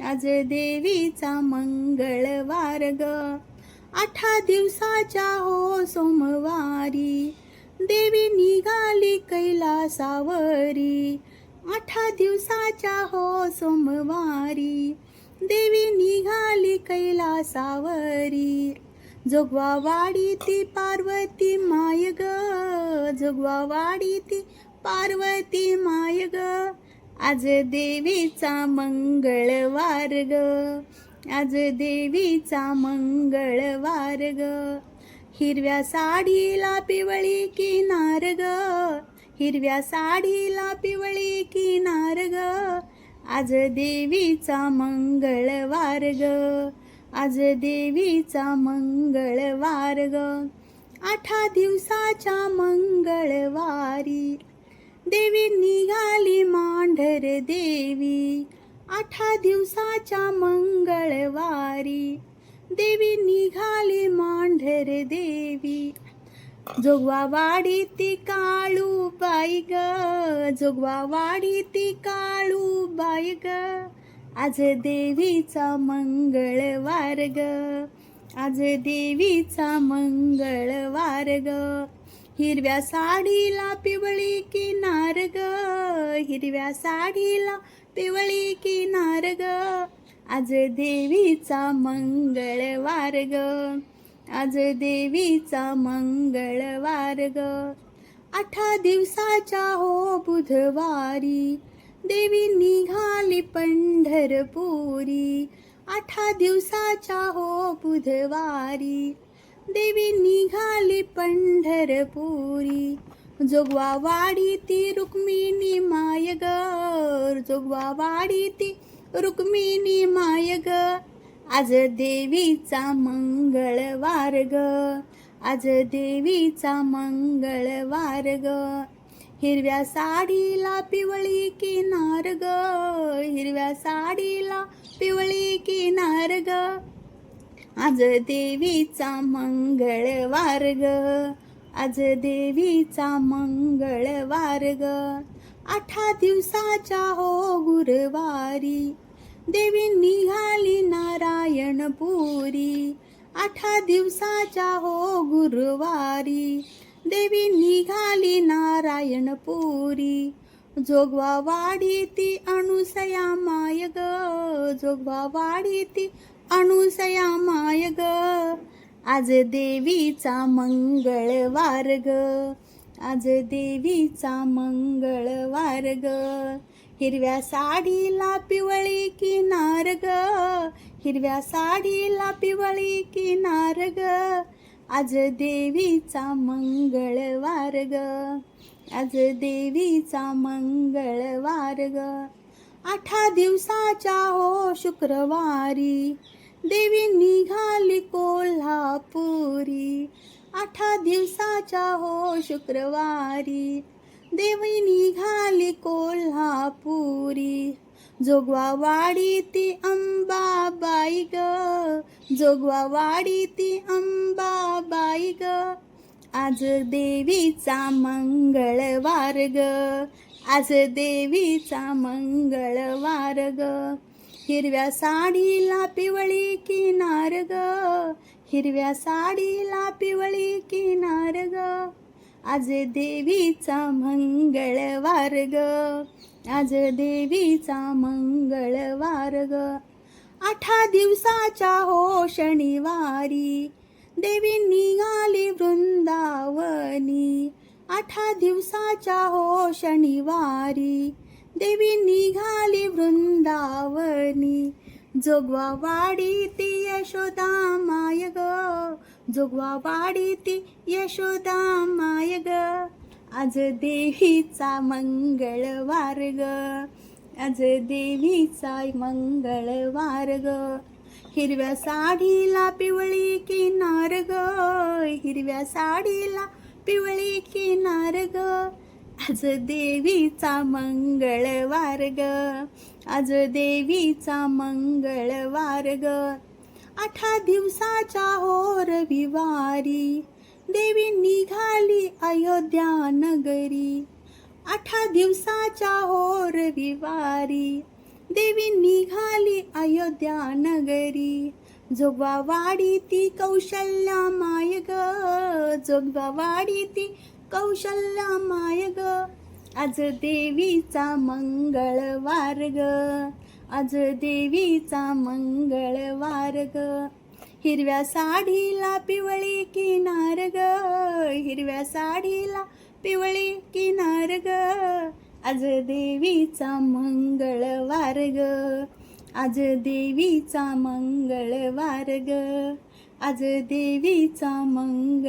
आज देवीचा मंगळवार ग. आठा दिवसाच्या हो सोमवारी. देवी निघाली कैलासावरी. आठा दिवसाच्या हो सोमवारी. देवी निघाली कैलासावरी. जोगवा वाडी ती पार्वती माय ग. जोगवा वाडी ती पार्वती माय ग. आज देवीचा मंगळवार ग. आज देवीचा मंगळवार ग. हिरव्या साडीला पिवळी किनार ग. हिरव्या साडीला पिवळी किनार ग. आज देवीचा मंगळवार ग. आज देवीचा मंगळवार ग. आठा दिवसाच्या मंगळवारी देवी निघाली मांढर देवी. आठा दिवसाच्या मंगळवारी देवी निघाली मांढर देवी. जोगवा वाडी ती काळू बाई ग. जोगवा वाडी ती काळू बाई ग. आज देवीचा मंगळवार ग. आज देवीचा मंगळवार ग. हिरव्या साडीला पिवळी किनार ग. हिरव्या साडीला पिवळी किनार ग. आज देवीचा मंगळवार ग. आज देवीचा मंगळवार ग. आठा दिवसाच्या हो बुधवारी देवी निघाली पंढरपुरी. आठा दिवसाच्या हो बुधवारी देवी निघाली पंढरपुरी. जोगवा वाडी ती रुक्मिणी माय ग जोगवा वाडी ती रुक्मिणी माय ग आज देवीचा मंगळवार ग आज देवीचा मंगळवार ग हिरव्या साडीला पिवळी किनार ग हिरव्या साडीला पिवळी किनार ग आज देवीचा मंगळवार ग. आज देवीचा मंगळवार ग. आठा दिवसाच्या हो गुरुवारी. देवी निघाली नारायणपुरी आठा दिवसाच्या हो गुरुवारी. देवी निघाली नारायणपुरी जोगवा वाडी ती अणुसया माय ग. जोगवा वाडी ती अनुसया माय ग. आज देवीचा मंगळवार ग. आज देवीचा मंगळवार ग. हिरव्या साडीला पिवळी किनार ग. हिरव्या साडीला पिवळी किनार ग. आज देवीचा मंगळवार ग. आज देवीचा मंगळवार ग. आठा दिवसाच्या हो शुक्रवारी देवी निघाली कोल्हापुरी. आठा दिवसाच्या हो शुक्रवारी. देवी निघाली कोल्हापुरी. जोगवा वाडी ती अंबाबाई ग. जोगवा वाडी ती अंबाबाई ग. आज देवीचा मंगळवार ग. आज देवीचा मंगळवार ग. हिरव्या साडीला पिवळी किनार ग हिरव्या साडीला पिवळी किनार ग आज देवीचा मंगळवार ग आज देवीचा मंगळवार ग आठा दिवसाच्या हो शनिवारी देवी निघाली वृंदावनी आठा दिवसाच्या हो शनिवारी देवी निघाली वृंदावनी. जोगवा वाडी ती यशोदा माय ग. जोगवा वाडी ती यशोदा माय ग. आज देवीचा मंगळवार ग. आज देवीचा मंगळवार ग. हिरव्या साडीला पिवळी किनार ग. हिरव्या साडीला पिवळी किनार ग. आज देवीचा मंगळवार ग. आज देवीचा मंगळवार ग. आठा दिवसाच्या होर विवारी देवी निघाली अयोध्या नगरी. आठा दिवसाच्या होर विवारी देवी निघाली अयोध्या नगरी. जोगवा वाडी ती कौशल्या माय ग. जोगवा वाडी ती कौशल्या माय ग आज देवीचा मंगळवार ग. आज देवीचा मंगळवार ग. हिरव्या साडीला पिवळी किनार ग. हिरव्या साडीला पिवळी किनार ग. आज देवीचा मंगळवार ग. आज देवीचा मंगळवार ग. आज देवीचा मंग